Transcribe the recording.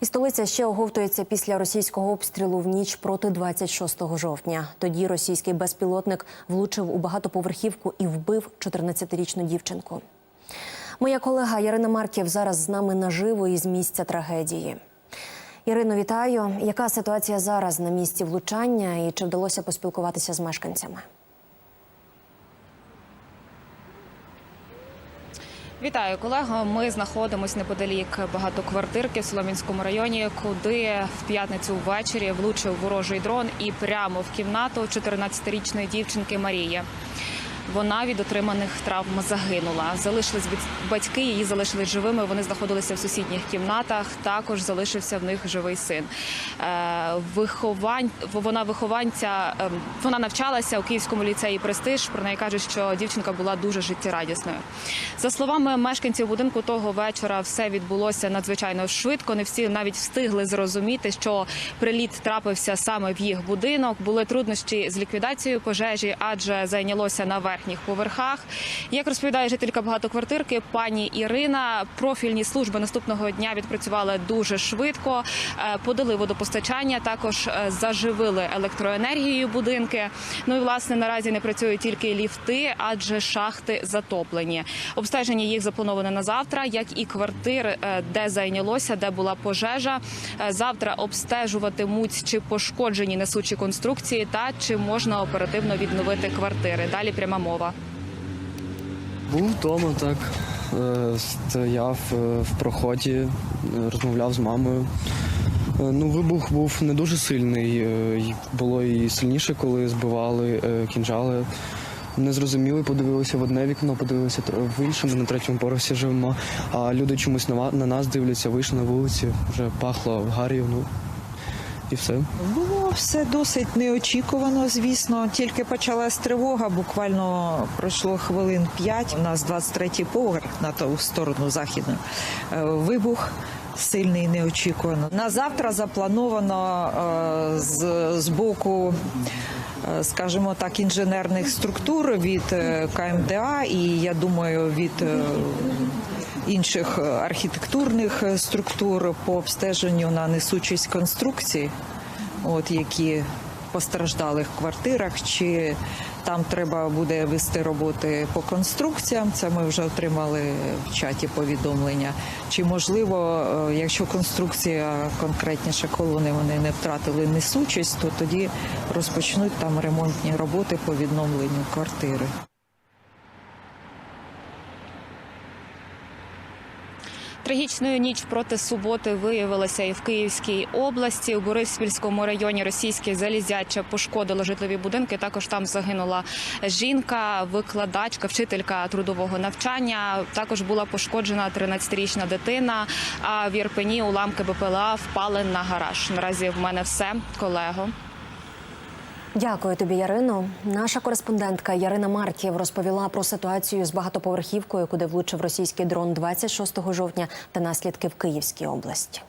І столиця ще оговтується після російського обстрілу в ніч проти 26 жовтня. Тоді російський безпілотник влучив у багатоповерхівку і вбив 14-річну дівчинку. Моя колега Ярина Марків зараз з нами наживо із місця трагедії. Ірино, вітаю. Яка ситуація зараз на місці влучання і чи вдалося поспілкуватися з мешканцями? Вітаю, колего. Ми знаходимося неподалік багатоквартирки в Соломінському районі, куди в п'ятницю ввечері влучив ворожий дрон і прямо в кімнату 14-річної дівчинки Марії. Вона від отриманих травм загинула. Залишились бать- батьки, її залишились живими. Вони знаходилися в сусідніх кімнатах. Також залишився в них живий син. Е, виховань вона вихованця. ем, Вона навчалася у Київському ліцеї Престиж. Про неї кажуть, що дівчинка була дуже життєрадісною. За словами мешканців будинку, того вечора все відбулося надзвичайно швидко. Не всі навіть встигли зрозуміти, що приліт трапився саме в їх будинок. Були труднощі з ліквідацією пожежі, адже зайнялося на верхніх поверхах. Як розповідає жителька багатоквартирки, пані Ірина, профільні служби наступного дня відпрацювали дуже швидко, е, подали водопостачання, також е, заживили електроенергією будинки. Ну і власне наразі не працюють тільки ліфти, адже шахти затоплені. Обстеження їх заплановане на завтра, як і квартир, е, де зайнялося, де була пожежа. Завтра обстежуватимуть, чи пошкоджені несучі конструкції, та чи можна оперативно відновити квартири. Далі пряма мова. Був вдома, так. Е, Стояв е, в проході, е, розмовляв з мамою. Ну, вибух був не дуже сильний. Було і сильніше, коли збивали кінжали. Не зрозуміли, подивилися в одне вікно, подивилися в інше, ми на третьому поверсі живемо. А люди чомусь на, нас дивляться, вийшли на вулиці, вже пахло гар'ю, ну і все. Було все досить неочікувано, звісно. Тільки почалась тривога, буквально пройшло хвилин п'ять. У нас 23-й поверх на ту сторону західну. Е, Вибух. Сильний неочікувано. На завтра заплановано е, з, з боку, е, скажімо так, інженерних структур від е, КМДА і я думаю, від е, інших е, архітектурних е, структур по обстеженню на несучість конструкції, от які постраждали в квартирах, чи там треба буде вести роботи по конструкціям. Це ми вже отримали в чаті повідомлення. Чи можливо, е, якщо конструкція конкретніше колони вони не втратили несучість, то тоді розпочнуть там ремонтні роботи по відновленню квартири. Трагічною ніч проти суботи виявилася і в Київській області. У Бориспільському районі російське залізяче пошкодило житлові будинки. Також там загинула жінка, викладачка, вчителька трудового навчання. Також була пошкоджена 13-річна дитина. А в Єрпені уламки БПЛА впали на гараж. Наразі в мене все, колего. Дякую тобі, Ярино. Наша кореспондентка Ярина Марків розповіла про ситуацію з багатоповерхівкою, куди влучив російський дрон 26 жовтня та наслідки в Київській області.